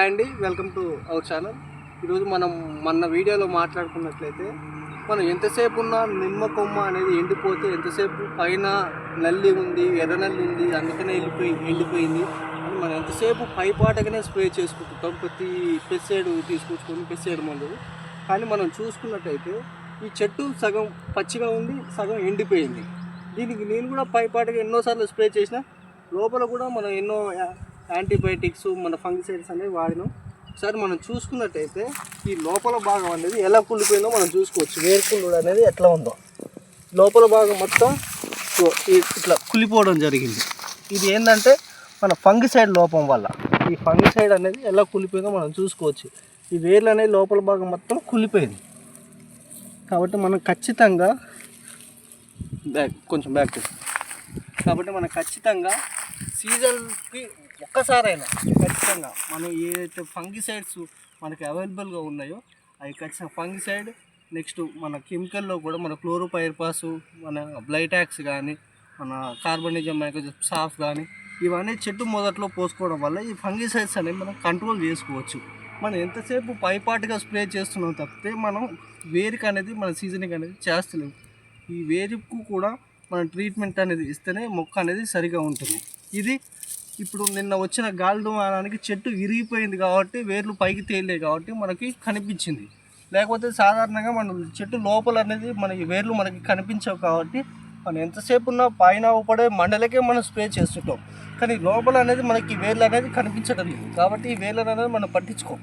Hi అండి welcome to our channel. ఈరోజు మనం మన వీడియోలో మాట్లాడుకున్నట్లయితే మనం ఎంతసేపు ఉన్న నిమ్మ కొమ్మ అనేది ఎండిపోతే ఎంతసేపు పైన నల్లి ఉంది ఎర్ర నల్లి ఉంది అందుకనే వెళ్ళిపోయి ఎండిపోయింది. అని మనం ఎంతసేపు పైపాటగానే స్ప్రే చేసుకుంటుంటాం ప్రతి పెస్సైడ్ తీసుకొచ్చుకొని పెస్సైడ్ మందు. కానీ మనం చూసుకున్నట్టయితే ఈ చెట్టు సగం పచ్చిగా ఉంది సగం ఎండిపోయింది. దీనికి నేను కూడా పైపాటగా ఎన్నోసార్లు స్ప్రే చేసిన లోపల కూడా మనం ఎన్నో యాంటీబయాటిక్స్ మన ఫంగిసైడ్స్ అనేవి వాడినాం. ఒకసారి మనం చూసుకున్నట్టయితే ఈ లోపల భాగం అనేది ఎలా కుళ్ళిపోయిందో మనం చూసుకోవచ్చు. వేరుకుళ్ళు అనేది ఎట్లా ఉందో. లోపల భాగం మొత్తం ఇట్లా కుళ్ళిపోవడం జరిగింది. ఇది ఏంటంటే మన ఫంగిసైడ్ లోపం వల్ల. ఈ ఫంగిసైడ్ అనేది ఎలా కుళ్ళిపోయిందో మనం చూసుకోవచ్చు. ఈ వేర్లు అనేది లోపల భాగం మొత్తం కుళ్ళిపోయింది. కాబట్టి మనం ఖచ్చితంగా బ్యాక్ కొంచెం బ్యాక్ కాబట్టి మనం ఖచ్చితంగా సీజన్కి ఒక్కసారైనా ఖచ్చితంగా మనం ఏదైతే ఫంగిసైడ్స్ మనకి అవైలబుల్గా ఉన్నాయో అవి ఖచ్చితంగా ఫంగిసైడ్ నెక్స్ట్ మన కెమికల్లో కూడా మన క్లోరోపైర్పాస్ మన బ్లైటాక్స్ కానీ మన కార్బనిజం మైక్రోజెప్ సాఫ్ కానీ ఇవన్నీ చెట్టు మొదట్లో పోసుకోవడం వల్ల ఈ ఫంగిసైడ్స్ అనేవి మనం కంట్రోల్ చేసుకోవచ్చు. మనం ఎంతసేపు పైపాటుగా స్ప్రే చేస్తున్నాం తప్పితే మనం వేరుకు అనేది మన సీజనింగ్ అనేది చేస్తలేము ఈ వేరుకు కూడా మనం ట్రీట్మెంట్ అనేది ఇస్తేనే మొక్క అనేది సరిగా ఉంటుంది. ఇది ఇప్పుడు నిన్న వచ్చిన గాలి దుమానానికి చెట్టు విరిగిపోయింది కాబట్టి వేర్లు పైకి తేలే కాబట్టి మనకి కనిపించింది. లేకపోతే సాధారణంగా మన చెట్టు లోపల అనేది మనకి వేర్లు మనకి కనిపించవు కాబట్టి మనం ఎంతసేపు ఉన్నా పైన పడే మండలకే మనం స్ప్రే చేస్తుంటాం. కానీ లోపల అనేది మనకి వేర్లు అనేది కనిపించడం లేదు. కాబట్టి ఈ వేర్లు అనేది మనం పట్టించుకోం.